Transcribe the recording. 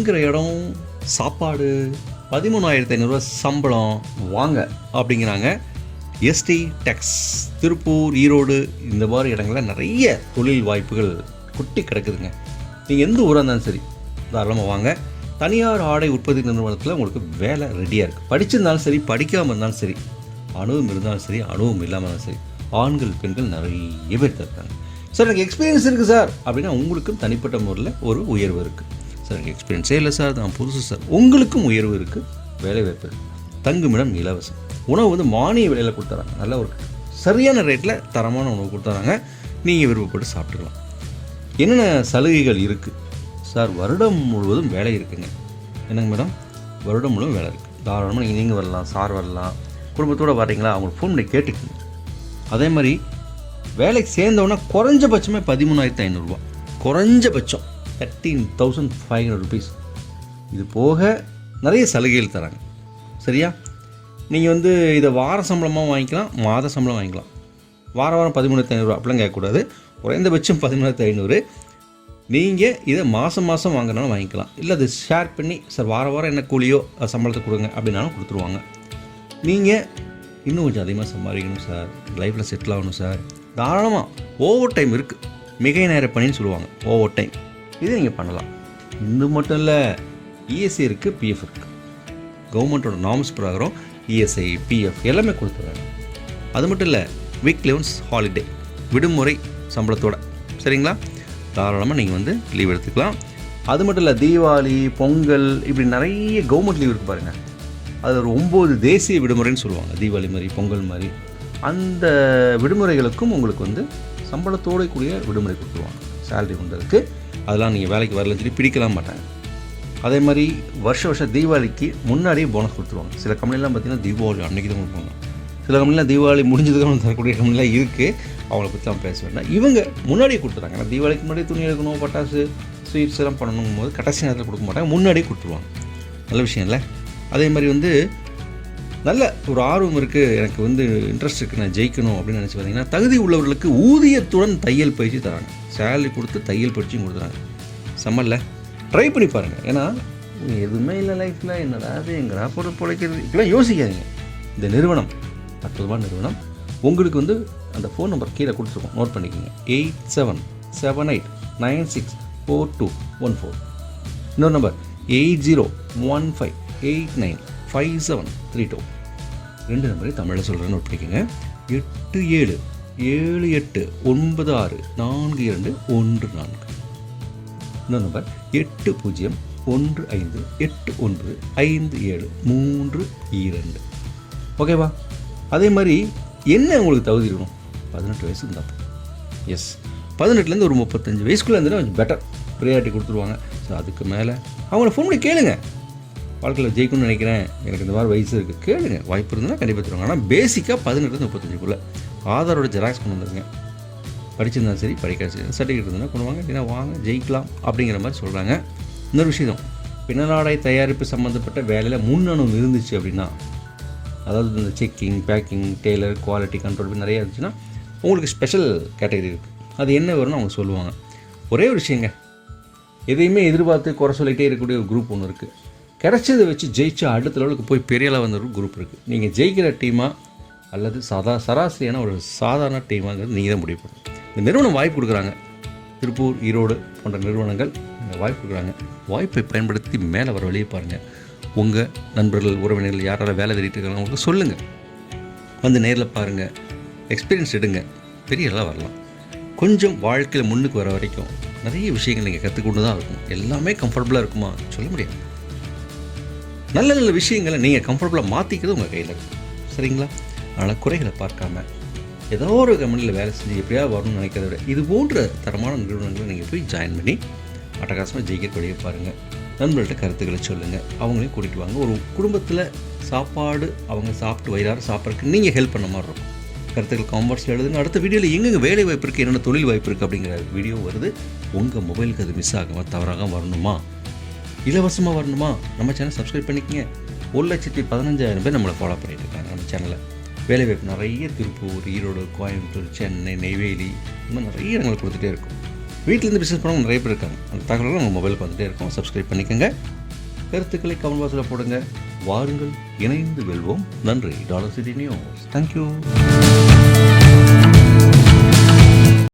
தங்குற இடம் சாப்பாடு பதிமூணாயிரத்தி ஐநூறுரூவா சம்பளம். வாங்க. அப்படிங்கிறாங்க. எஸ்டி டெக்ஸ் திருப்பூர் ஈரோடு இந்த மாதிரி இடங்கள்ல நிறைய தொழில் வாய்ப்புகள் கொட்டி கிடக்குதுங்க. நீங்கள் எந்த ஊராக இருந்தாலும் சரி தாராளமாக வாங்க. தனியார் ஆடை உற்பத்தி நிறுவனத்தில் உங்களுக்கு வேலை ரெடியாக இருக்குது படிச்சிருந்தாலும் சரி படிக்காமல் இருந்தாலும் சரி அனுபவம் இருந்தாலும் சரி அனுபவம் இல்லாமல் இருந்தாலும் சரி ஆண்கள் பெண்கள் நிறைய பேர் தான் இருக்காங்க. சார் எனக்கு எக்ஸ்பீரியன்ஸ் இருக்குது சார். அப்படின்னா உங்களுக்கும் தனிப்பட்ட முறையில் ஒரு உயர்வு இருக்குது சார் எனக்கு எக்ஸ்பீரியன்ஸே இல்லை சார் நான் புதுசு சார். உங்களுக்கும் உயர்வு இருக்குது வேலை வாய்ப்பு இருக்குது தங்குமிடம் இலவசம். உணவு வந்து மானிய விலையில் கொடுத்துறாங்க நல்ல ஒரு சரியான ரேட்டில் தரமான உணவு கொடுத்துறாங்க நீங்கள் விருப்பப்பட்டு சாப்பிட்டுக்கலாம். என்னென்ன சலுகைகள் இருக்குது சார் வருடம் முழுவதும் வேலை இருக்குங்க. என்னங்க மேடம்? வருடம் முழுவதும் வேலை இருக்குது தாராளமாக நீங்கள் நீங்கள் வரலாம் சார் வரலாம். குடும்பத்தோடு வர்றீங்களா? அவங்களுக்கு ஃபோன் பண்ணி கேட்டுக்கோங்க. அதே மாதிரி வேலைக்கு சேர்ந்தவொடனே குறைஞ்சபட்சமே பதிமூணாயிரத்து ஐநூறுரூவா குறைஞ்சபட்சம். Thirteen thousand five hundred rupees இது போக நிறைய சலுகைகள் தராங்க. சரியா? நீங்கள் வந்து இதை வார சம்பளமாக வாங்கிக்கலாம் மாத சம்பளம் வாங்கிக்கலாம். வார வாரம் பதிமூணாயிரத்தி ஐநூறு அப்படிலாம் கேட்கக்கூடாது. குறைந்தபட்சம் பதிமூணாயிரத்து ஐநூறு. நீங்கள் இதை மாதம் மாதம் வாங்கினாலும் வாங்கிக்கலாம். இல்லை அது ஷேர் பண்ணி சார் வார வாரம் என்ன கூலியோ அது சம்பளத்தை கொடுங்க அப்படின்னாலும் கொடுத்துருவாங்க. நீங்கள் இன்னும் கொஞ்சம் அதிகமாக சம்பாதிக்கணும் சார். லைஃப்பில் செட்டில் ஆகணும் சார். தாராளமாக ஓவர் டைம் இருக்குது மிகை நேர பணின்னு சொல்லுவாங்க. ஓவர் டைம் இது நீங்கள் பண்ணலாம். இது மட்டும் இல்லை இஎஸ்ஐ இருக்குது பிஎஃப் இருக்குது கவர்மெண்ட்டோட நார்ம்ஸ் பிரகாரம் இஎஸ்ஐ பிஎஃப் எல்லாமே கொடுத்துருவாங்க அது மட்டும் இல்லை வீக்லி ஒன்ஸ் ஹாலிடே விடுமுறை சம்பளத்தோட. சரிங்களா? தாராளமாக நீங்கள் வந்து லீவ் எடுத்துக்கலாம். அது மட்டும் இல்லை தீபாவளி பொங்கல் இப்படி நிறைய கவர்மெண்ட் லீவ் இருக்குது பாருங்கள் அது ஒரு ஒம்பது தேசிய விடுமுறைன்னு சொல்லுவாங்க. தீபாவளி மாதிரி பொங்கல் மாதிரி. அந்த விடுமுறைகளுக்கும் உங்களுக்கு வந்து சம்பளத்தோடு கூடிய விடுமுறை கொடுத்துருவாங்க. சேலரி கொண்டதுக்கு அதெல்லாம் நீங்கள் வேலைக்கு வரலன்னு சொல்லி பிடிக்கலாம் மாட்டாங்க. அதே மாதிரி வருஷ வருஷம் தீபாவளிக்கு முன்னாடியே போனஸ் கொடுத்துருவாங்க. சில கம்பெனிலாம் பார்த்தீங்கன்னா தீபாவளி அன்றைக்கி தான் கொடுப்பாங்க. சில கம்பெனிலாம் தீபாவளி முடிஞ்சதுக்கு தரக்கூடிய கம்பெனிலாம் இருக்குது அவங்கள பற்றி தான் பேச வேண்டாம். இவங்க முன்னாடியே கொடுத்துறாங்க ஏன்னா தீபாவளிக்கு முன்னாடி துணி எடுக்கணும் பட்டாசு ஸ்வீட்ஸ் எல்லாம் பண்ணணும் போது கடைசி நேரத்தில் கொடுக்க மாட்டாங்க. முன்னாடியே கொடுத்துருவாங்க. நல்ல விஷயம் இல்லை? அதே மாதிரி வந்து நல்ல ஒரு ஆர்வம் இருக்குது எனக்கு வந்து இன்ட்ரெஸ்ட் இருக்குது நான் ஜெயிக்கணும் அப்படின்னு நினச்சி பார்த்தீங்கன்னா தகுதி உள்ளவர்களுக்கு ஊதியத்துடன் தையல் பயிற்சி தராங்க. சேலரி கொடுத்து தையல் பயிற்சியும் கொடுத்துறாங்க செம்மல்ல. ட்ரை பண்ணி பாருங்கள் ஏன்னா எதுவுமே இல்லை லைஃப்பில் என்னடா அது? எங்கடா போட்டு பிழைக்கிறது? இப்படிலாம் யோசிக்காதீங்க. இந்த நிறுவனம் அற்புதமான நிறுவனம் உங்களுக்கு வந்து அந்த ஃபோன் நம்பர் கீழே கொடுத்துருக்கோம். நோட் பண்ணிக்கோங்க. Eight seven seven eight nine six four two one four இன்னொரு number eight zero one five eight nine five seven three two ரெண்டு நம்பரையும் தமிழில் சொல்கிறேன்னு நோட் எட்டு ஏழு ஏழு எட்டு ஒன்பது ஆறு நான்கு இரண்டு ஒன்று நான்கு. இன்னொரு நம்பர் எட்டு பூஜ்ஜியம் ஒன்று ஐந்து எட்டு ஒன்பது ஐந்து ஏழு மூன்று இரண்டு. ஓகேவா அதே மாதிரி என்ன உங்களுக்கு தகுதி இருக்கணும்? பதினெட்டு வயசு இருந்தால் எஸ் பதினெட்டுலேருந்து ஒரு முப்பத்தஞ்சு வயசுக்குள்ளே இருந்தாலும் கொஞ்சம் பெட்டர் ப்ரியாரிட்டி கொடுத்துருவாங்க. ஸோ அதுக்கு மேலே அவங்கள ஃபோன் பண்ணி கேளுங்க. வாழ்க்கையில் ஜெயிக்கணும்னு நினைக்கிறேன். எனக்கு இந்த மாதிரி வயசு இருக்குது கேளுங்க. வாய்ப்பு இருந்ததுன்னா கண்டிப்பாக தருவாங்க. ஆனால் பேசிக்காக பதினெட்டு முப்பத்தஞ்சுக்குள்ளே. ஆதாரோட ஜெராக்ஸ் கொண்டு வந்துருங்க. படிச்சிருந்தாலும் சரி படிக்காது சரி சர்டிஃபிகேட் இருந்தால் கொண்டு வாங்க. இல்லைன்னா வாங்க ஜெயிக்கலாம் அப்படிங்கிற மாதிரி சொல்கிறாங்க இன்னொரு விஷயம். பின்னலாடை தயாரிப்பு சம்மந்தப்பட்ட வேலையில் முன்னணு இருந்துச்சு அப்படின்னா அதாவது இந்த checking packing tailor quality control நிறையா நிறைய இருந்துச்சுன்னா உங்களுக்கு ஸ்பெஷல் கேட்டகரி இருக்குது அது என்ன வரும்னு அவங்க சொல்லுவாங்க. ஒரே ஒரு விஷயங்க. எதையுமே எதிர்பார்த்து குறை சொல்லிகிட்டே இருக்கக்கூடிய ஒரு குரூப் ஒன்று இருக்குது கிடைச்சதை வச்சு ஜெயிச்சா அடுத்த லெவலுக்கு போய் பெரிய லெவல் ஒரு குரூப் இருக்குது நீங்கள் ஜெயிக்கிற டீமாக அல்லது சாதா சராசரியான ஒரு சாதாரண டீமாங்கிறது நீங்கள் தான் முடிவு பண்ணணும். இந்த நிறுவனம் வாய்ப்பு கொடுக்குறாங்க. திருப்பூர் ஈரோடு போன்ற நிறுவனங்கள் வாய்ப்பு கொடுக்குறாங்க. வாய்ப்பை பயன்படுத்தி மேலே வர வழியை பாருங்கள் உங்கள் நண்பர்கள் உறவினர்கள் யாரால வேலை தேடிட்டு இருக்காங்க உங்களுக்கு சொல்லுங்கள் வந்து நேரில் பாருங்கள் எக்ஸ்பீரியன்ஸ் எடுங்க. பெரிய எல்லாம் வரலாம். கொஞ்சம் வாழ்க்கையில் முன்னுக்கு வர வரைக்கும் நிறைய விஷயங்கள் நீங்கள் கற்றுக்கொண்டு தான் இருக்கும் எல்லாமே கம்ஃபர்டபுளாக இருக்குமா? சொல்ல முடியாது. நல்ல நல்ல விஷயங்களை நீங்கள் கம்ஃபர்டபுளாக மாற்றிக்கிறது உங்கள் கையில் சரிங்களா? அதனால் குறைகளை பார்க்காம ஏதோ ஒரு கம்பெனியில் வேலை செஞ்சு எப்படியா வரணும்னு நினைக்கிறத விட இது போன்ற தரமான நிறுவனங்களை நீங்கள் போய் ஜாயின் பண்ணி அட்டகாசமாக ஜெயிக்கக்கூடிய பாருங்கள் நண்பர்கள்ட்ட கருத்துக்களை சொல்லுங்கள் அவங்களையும் கூட்டிகிட்டு வாங்க. ஒரு குடும்பத்தில் சாப்பாடு அவங்க சாப்பிட்டு வயிறார சாப்பிட்றதுக்கு நீங்கள் ஹெல்ப் பண்ண மாதிரி இருக்கும். கருத்துக்கள் காம்பர்ஸில் எழுதுங்க. அடுத்த வீடியோவில் எங்கெங்கே வேலை வாய்ப்பு இருக்குது என்னென்ன தொழில் வாய்ப்பு இருக்குது அப்படிங்கிற வீடியோ வருது. உங்கள் மொபைலுக்கு அது மிஸ் ஆகாமல் தவறாக வரணுமா? இலவசமாக வரணுமா? நம்ம சேனல் சப்ஸ்கிரைப் பண்ணிக்கங்க. ஒரு லட்சத்தி பதினஞ்சாயிரம் பேர் நம்மளை ஃபாலோ பண்ணிட்டு இருக்காங்க நம்ம சேனலில் வேலைவாய்ப்பு நிறைய திருப்பூர் ஈரோடு கோயம்புத்தூர் சென்னை நெய்வேலி இந்த மாதிரி நிறைய இடங்கள் கொடுத்துட்டே இருக்கும். வீட்டிலேருந்து பிஸ்னஸ் பண்ணவங்க நிறைய பேர் இருக்காங்க. அந்த தகவல்கள் உங்கள் மொபைலுக்கு வந்துட்டே இருக்கும். சப்ஸ்கிரைப் பண்ணிக்கோங்க. கருத்துக்களை கமெண்ட் பாக்ஸில் போடுங்க. வாருங்கள். இணைந்து வெல்வோம். நன்றி. Dollar city news thank you